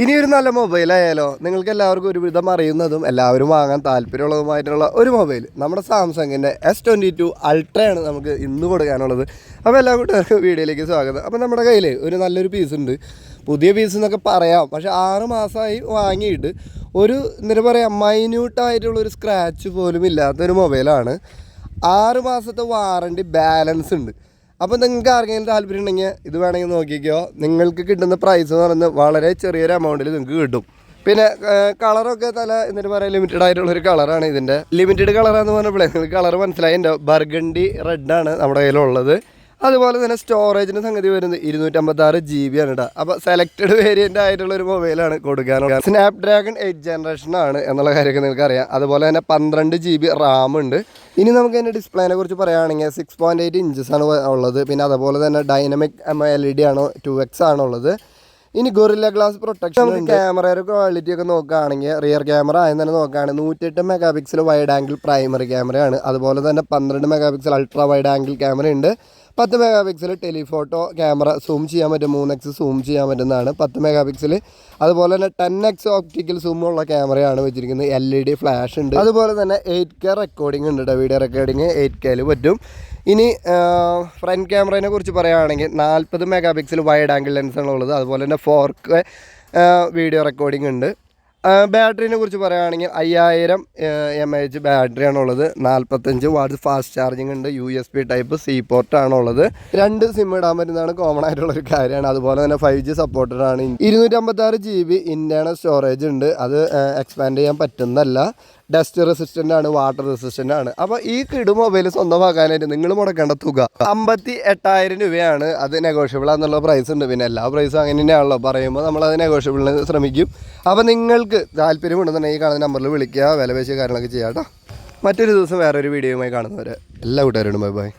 ഇനി ഒരു നല്ല മൊബൈൽ ആയാലോ? നിങ്ങൾക്ക് എല്ലാവർക്കും ഒരുവിധം അറിയുന്നതും എല്ലാവരും വാങ്ങാൻ താല്പര്യമുള്ളതുമായിട്ടുള്ള ഒരു മൊബൈൽ നമ്മുടെ സാംസങ്ങിന്റെ എസ് ട്വന്റി ടു അൾട്രയാണ് നമുക്ക് ഇന്ന് കൊടുക്കാനുള്ളത്. അപ്പോൾ എല്ലാ കൂട്ടുകാർക്കും വീഡിയോയിലേക്ക് സ്വാഗതം. അപ്പോൾ നമ്മുടെ കയ്യിൽ ഒരു നല്ലൊരു പീസ് ഉണ്ട്. പുതിയ പീസ് എന്നൊക്കെ പറയാം. പക്ഷേ ആറ് മാസമായി വാങ്ങിയിട്ട് ഒരു എന്താ പറയുക മൈന്യൂട്ടായിട്ടുള്ള ഒരു സ്ക്രാച്ച് പോലും ഇല്ലാത്തൊരു മൊബൈലാണ് ആറ് മാസത്തെ വാറണ്ടി ബാലൻസ് ഉണ്ട്. അപ്പോൾ നിങ്ങൾക്ക് ആർക്കെങ്കിലും താല്പര്യം ഉണ്ടെങ്കിൽ ഇത് വേണമെങ്കിൽ നോക്കിക്കോ. നിങ്ങൾക്ക് കിട്ടുന്ന പ്രൈസ് എന്ന് പറയുന്നത് വളരെ ചെറിയൊരു എമൗണ്ടിൽ നിങ്ങൾക്ക് കിട്ടും. പിന്നെ കളറൊക്കെ തല എന്നിട്ട് പറയാം ലിമിറ്റഡ് ആയിട്ടുള്ള ഒരു കളറാണ് ഇതിന്റെ ലിമിറ്റഡ് കളറാന്ന് പറഞ്ഞപ്പോഴേ നിങ്ങൾക്ക് കളർ മനസ്സിലായി. എന്റെ ബർഗണ്ടി റെഡാണ് നമ്മുടെ കയ്യിലുള്ളത്. അതുപോലെ തന്നെ സ്റ്റോറേജിന്റെ സംഗതി വരുന്നത് ഇരുന്നൂറ്റമ്പത്താറ് ജി ബി ആണ് കേട്ടോ അപ്പോൾ സെലക്റ്റഡ് വേരിയന്റ് ആയിട്ടുള്ള ഒരു മൊബൈലാണ് കൊടുക്കാനുള്ളത്. സ്നാപ് ഡ്രാഗൺ എയ്റ്റ് ജനറേഷൻ ആണ് എന്നുള്ള കാര്യമൊക്കെ നിങ്ങൾക്ക് അറിയാം. അതുപോലെ തന്നെ പന്ത്രണ്ട് ജി ബി റാം ഉണ്ട്. ഇനി നമുക്ക് അതിന്റെ ഡിസ്പ്ലേനെ കുറിച്ച് പറയുകയാണെങ്കിൽ സിക്സ് പോയിന്റ് എയ്റ്റ് ഇഞ്ചസ് ആണ് ഉള്ളത്. പിന്നെ അതുപോലെ തന്നെ ഡൈനമിക് എൽ ഇ ഡി ആണോ ടു എക്സ് ആണുള്ളത് ഇനി ഗൊറില്ല ഗ്ലാസ് പ്രൊട്ടക്ഷൻ ക്യാമറയുടെ ക്വാളിറ്റി ഒക്കെ നോക്കുകയാണെങ്കിൽ റിയർ ക്യാമറ ആദ്യം തന്നെ നോക്കുകയാണെങ്കിൽ നൂറ്റെട്ട് mega pixel wide angle primary ക്യാമറയാണ് അതുപോലെ തന്നെ പന്ത്രണ്ട് megapixel ultra wide angle camera ഉണ്ട്. പത്ത് megapixel telephoto camera zoom ചെയ്യാൻ പറ്റും മൂന്ന് എക്സ് സൂം ചെയ്യാൻ പറ്റുന്നതാണ്. പത്ത് മെഗാ പിക്സൽ അതുപോലെ തന്നെ ടെൻ എക്സ് ഓപ്റ്റിക്കൽ സൂമുള്ള ക്യാമറയാണ് വെച്ചിരിക്കുന്നത്. എൽ ഇ ഡി ഫ്ലാഷ് ഉണ്ട്. അതുപോലെ തന്നെ എയ്റ്റ് കെ റെക്കോർഡിംഗ് ഉണ്ട് കേട്ടോ വീഡിയോ റെക്കോർഡിംഗ് എയ്റ്റ് കെയിൽ പറ്റും. ഇനി ഫ്രണ്ട് ക്യാമറയെ കുറിച്ച് പറയുകയാണെങ്കിൽ നാൽപ്പത് മെഗാ പിക്സൽ വൈഡ് ആംഗിൾ ലെൻസാണ് ഉള്ളത്. അതുപോലെ തന്നെ ഫോർ കെ വീഡിയോ റെക്കോർഡിംഗ് ഉണ്ട്. ബാറ്ററിനെ കുറിച്ച് പറയുകയാണെങ്കിൽ അയ്യായിരം എം എച്ച് ബാറ്ററിയാണ് ഉള്ളത് നാൽപ്പത്തഞ്ച് വാട്ട് ഫാസ്റ്റ് ചാർജിങ് ഉണ്ട്. U S B type C പോർട്ടാണുള്ളത് രണ്ട് സിം ഇടാൻ പറ്റുന്നതാണ് കോമൺ ആയിട്ടുള്ള ഒരു കാര്യമാണ്. അതുപോലെ തന്നെ ഫൈവ് ജി സപ്പോർട്ടഡ് ആണ്. ഇരുന്നൂറ്റമ്പത്താറ് ജി ബി ഇന്റേണൽ സ്റ്റോറേജ് ഉണ്ട്. അത് എക്സ്പാൻഡ് ചെയ്യാൻ പറ്റുന്നതല്ല. ഡസ്റ്റ് റെസിസ്റ്റന്റ് ആണ് വാട്ടർ റെസിസ്റ്റന്റ് ആണ്. അപ്പോൾ ഈ കിടു മൊബൈൽ സ്വന്തമാക്കാനായിട്ട് നിങ്ങൾ മുടക്കേണ്ട തുക. അമ്പത്തി എട്ടായിരം രൂപയാണ് അത് നെഗോഷ്യബിൾ എന്നുള്ള പ്രൈസ് ഉണ്ട്. പിന്നെ എല്ലാ പ്രൈസും അങ്ങനെ തന്നെയാണല്ലോ. പറയുമ്പോൾ നമ്മൾ അത് നെഗോഷ്യബിളിന് ശ്രമിക്കും. അപ്പോൾ നിങ്ങൾക്ക് താല്പര്യമുണ്ടെന്നുണ്ടെങ്കിൽ കാണുന്ന നമ്പറിൽ വിളിക്കുക. വില പേശിയ കാര്യങ്ങളൊക്കെ ചെയ്യാം കേട്ടോ. മറ്റൊരു ദിവസം വേറൊരു വീഡിയോയുമായി കാണുന്നവരെ. എല്ലാ കൂട്ടുകാരോടും ബൈ ബൈ